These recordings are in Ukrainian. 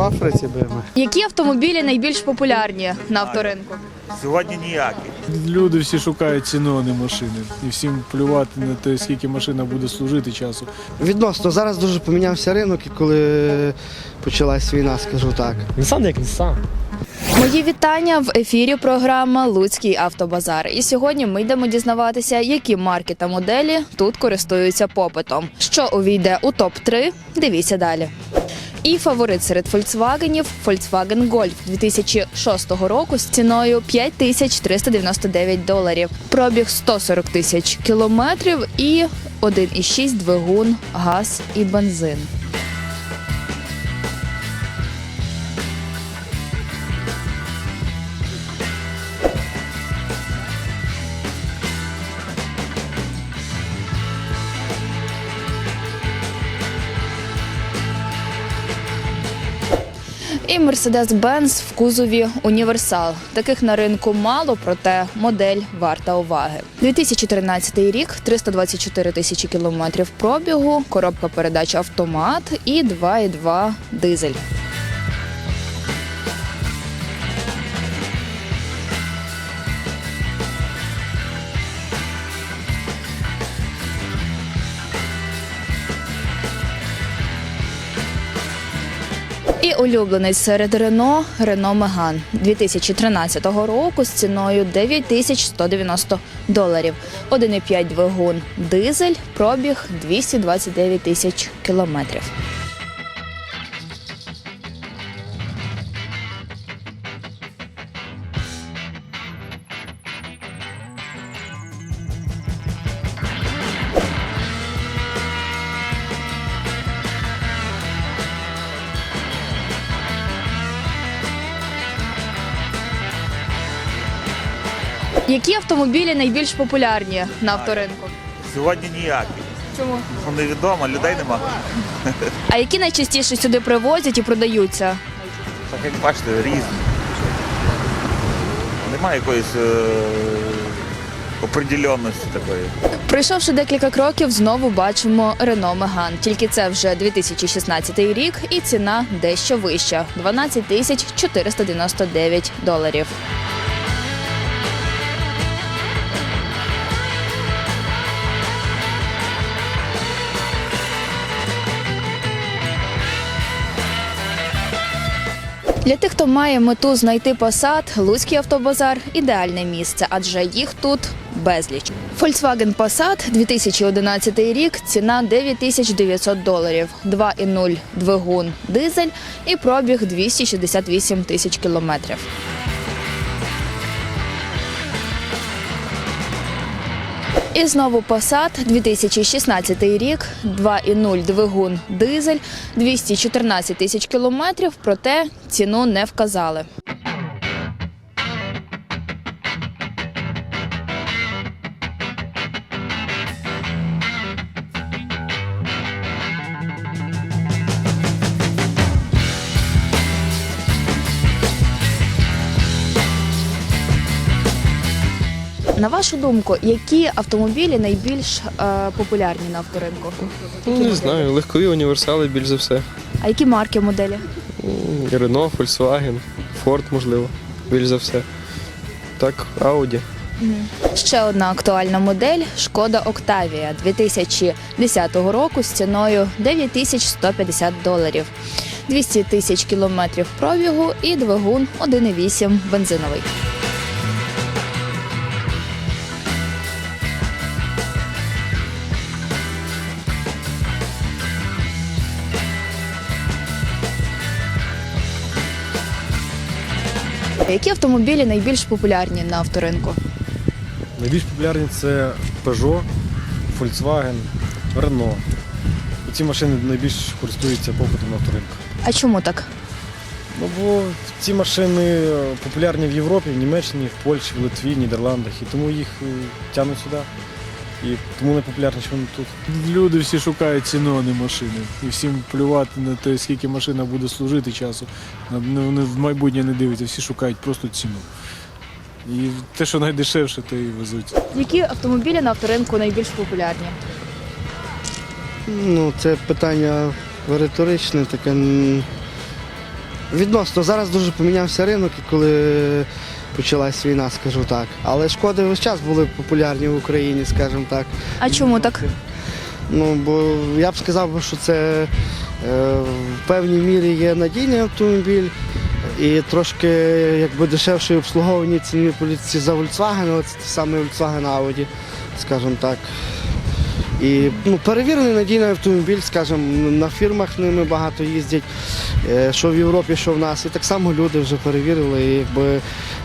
в Африці БМВ. Які автомобілі найбільш популярні на авторинку? Сьогодні ніякі. Люди всі шукають ціну, а не машини. І всім плювати на те, скільки машина буде служити часу. Відносно зараз дуже помінявся ринок, і коли почалась війна, скажу так. Нісан як Нісан. Мої вітання в ефірі. Програма Луцький автобазар. І сьогодні ми йдемо дізнаватися, які марки та моделі тут користуються попитом. Що увійде у топ 3 Дивіться далі. І фаворит серед фольксвагенів – Volkswagen Golf 2006 року з ціною 5399 доларів, пробіг 140 тисяч кілометрів і 1,6 двигун, газ і бензин. І Mercedes-Benz в кузові універсал. Таких на ринку мало, проте модель варта уваги. 2013 рік, 324 тисячі кілометрів пробігу, коробка передач автомат і 2,2 дизель. І улюблений серед Рено Рено Меган 2013 року з ціною 9190 доларів. 1,5 двигун дизель, пробіг 229 тисяч кілометрів. Які автомобілі найбільш популярні на авторинку? Сьогодні ніякі. Чому? Ну, невідомо, людей нема. А які найчастіше сюди привозять і продаються? Так як бачите, різні. Немає якоїсь е- определенності такої. Пройшовши декілька кроків, знову бачимо Рено Меган. Тільки це вже 2016 рік, і ціна дещо вища 12 тисяч 499 доларів. Для тих, хто має мету знайти посад, Луцький автобазар ідеальне місце, адже їх тут безліч. Volkswagen Passat 2011 рік, ціна 9900 доларів, 2,0 двигун дизель і пробіг 268 тисяч кілометрів. І знову Passat 2016 рік, 2,0 двигун дизель, 214 тисяч кілометрів, проте ціну не вказали. На вашу думку, які автомобілі найбільш е, популярні на авторинку? Ну, не знаю, легкові універсали більш за все. А які марки моделі? Рено, Volkswagen, Ford, можливо, більш за все. Так, Audi. Ще одна актуальна модель Шкода Октавія 2010 року з ціною 9150 доларів, 200 тисяч кілометрів пробігу і двигун 1,8 бензиновий. Які автомобілі найбільш популярні на авторинку? Найбільш популярні це Peugeot, Volkswagen, Renault. Ці машини найбільш користуються попитом на авторинку. А чому так? Ну, бо ці машини е, популярні в Європі, в Німеччині, в Польщі, в Литві, Нідерландах. І тому їх е, тягнуть сюди. І тому найпопулярніші вони тут. Люди всі шукають ціну, а не машини. І всім плювати на те, скільки машина буде служити часу. На- на- Вони в майбутнє не дивляться, всі шукають просто ціну. І те, що найдешевше, те і везуть. Які автомобілі на авторинку найбільш популярні? Ну, це питання риторичне, таке. Відносно зараз дуже помінявся ринок, і коли почалась війна, скажу так. Але шкоди весь час були популярні в Україні, скажімо так. А чому так? Ну, бо я б сказав, що це е, в певній мірі є надійний автомобіль і трошки якби дешевше обслуговувані ціні поліції за Volkswagen, але це саме Volkswagen Audi, скажімо так. І ну, перевірений надійний автомобіль, скажімо, на фірмах ними багато їздять, е, що в Європі, що в нас. І так само люди вже перевірили. І, якби,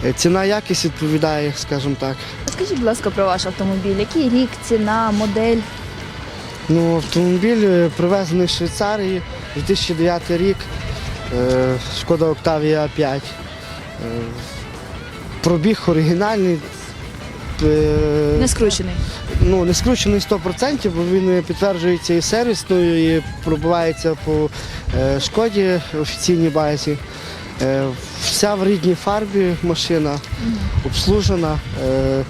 е, ціна якість відповідає, скажімо так. Скажіть, будь ласка, про ваш автомобіль. Який рік, ціна, модель? Ну, автомобіль е, привезений з Швейцарії, 2009 рік, шкода Octavia 5. Е, Пробіг оригінальний. Е, Не скручений. ну, не скручений 100%, бо він підтверджується і сервісною, і пробивається по е, шкоді офіційній базі. Е, вся в рідній фарбі машина, обслужена. Е,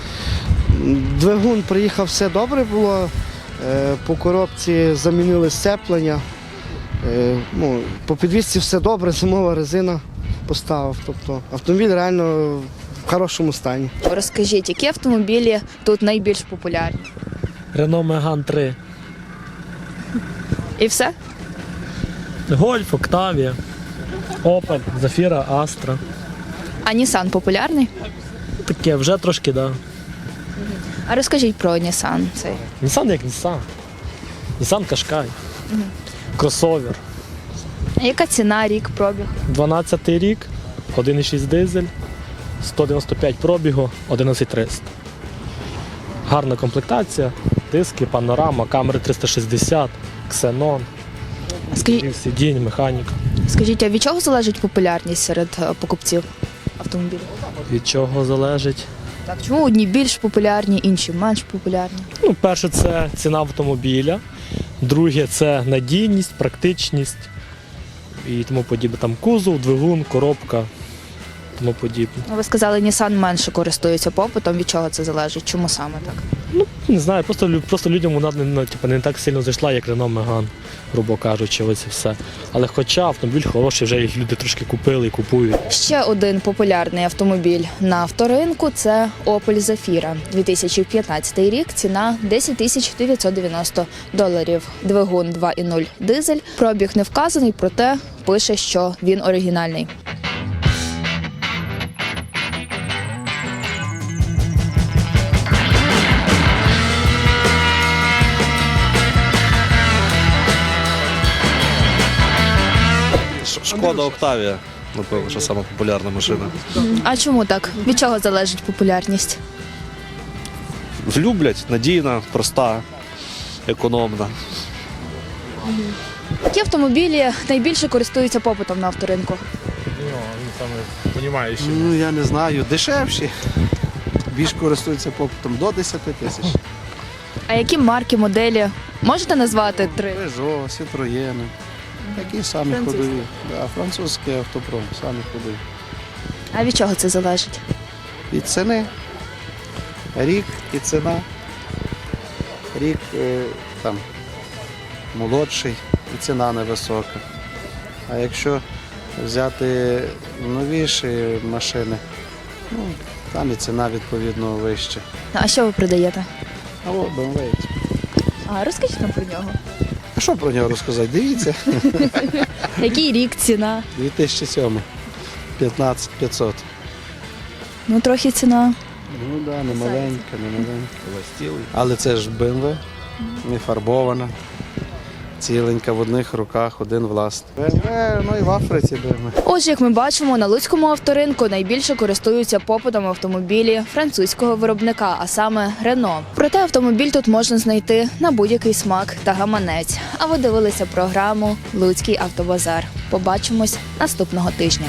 двигун приїхав, все добре було. Е, по коробці замінили сцеплення. Е, ну, по підвісці все добре, зимова резина поставив. Тобто автомобіль реально в хорошому стані. Розкажіть, які автомобілі тут найбільш популярні? Рено Меган 3. І все? Гольф, Октавія, Опель, Зафіра, Астра. А Nissan популярний? Таке вже трошки, да. А розкажіть про Nissan цей. Нісан як Нісан. Нісан Кашкай. Кросовер. А яка ціна, рік, пробіг? 12 рік, 1,6 дизель, 195 пробігу, 11300. Гарна комплектація, диски, панорама, камери 360, ксенон, Скажіть, сидінь, механіка. скажіть, а від чого залежить популярність серед е, покупців автомобілів? Від чого залежить? Так, чому одні більш популярні, інші менш популярні? Ну, перше, це ціна автомобіля. Друге це надійність, практичність і тому подібне. Там кузов, двигун, коробка, тому подібне. Ну, Ви сказали, Nissan менше користується попитом. Від чого це залежить? Чому саме так? Ну Не знаю, просто, лю- просто людям вона не, ну, типу, не так сильно зайшла, як Renault Megane, грубо кажучи, ось все. Але хоча автомобіль хороший, вже їх люди трошки купили і купують. Ще один популярний автомобіль на авторинку це Opel Zafira. 2015 рік. Ціна 10 тисяч 990 доларів. Двигун 2.0 дизель. Пробіг не вказаний, проте пише, що він оригінальний. Шкода Октавія, напевно, що сама популярна машина. А чому так? Від чого залежить популярність? Люблять, надійна, проста, економна. Які автомобілі найбільше користуються попитом на авторинку? Ну, я не знаю, дешевші. Більш користуються попитом до 10 тисяч. А які марки, моделі? Можете назвати три? Peugeot, Citroën. Такі самі Французькі. ходові. Да, французький автопром, самі ходові. А від чого це залежить? І ціни. Рік і ціна. Рік е, там молодший і ціна невисока. А якщо взяти новіші машини, ну, там і ціна відповідно вища. А що ви продаєте? А от BMW. А розкажіть нам про нього. А що про нього розказати? Дивіться, Який рік, ціна? 2007. 15 500. Ну трохи ціна. Ну так, да, не маленька, не маленька. Але це ж BMW, не фарбована. Ціленька в одних руках, один власник. BMW, ну і в Африці BMW. Отже, як ми бачимо, на Луцькому авторинку найбільше користуються попитом автомобілі французького виробника, а саме Рено. Проте автомобіль тут можна знайти на будь-який смак та гаманець. А ви дивилися програму Луцький автобазар. Побачимось наступного тижня.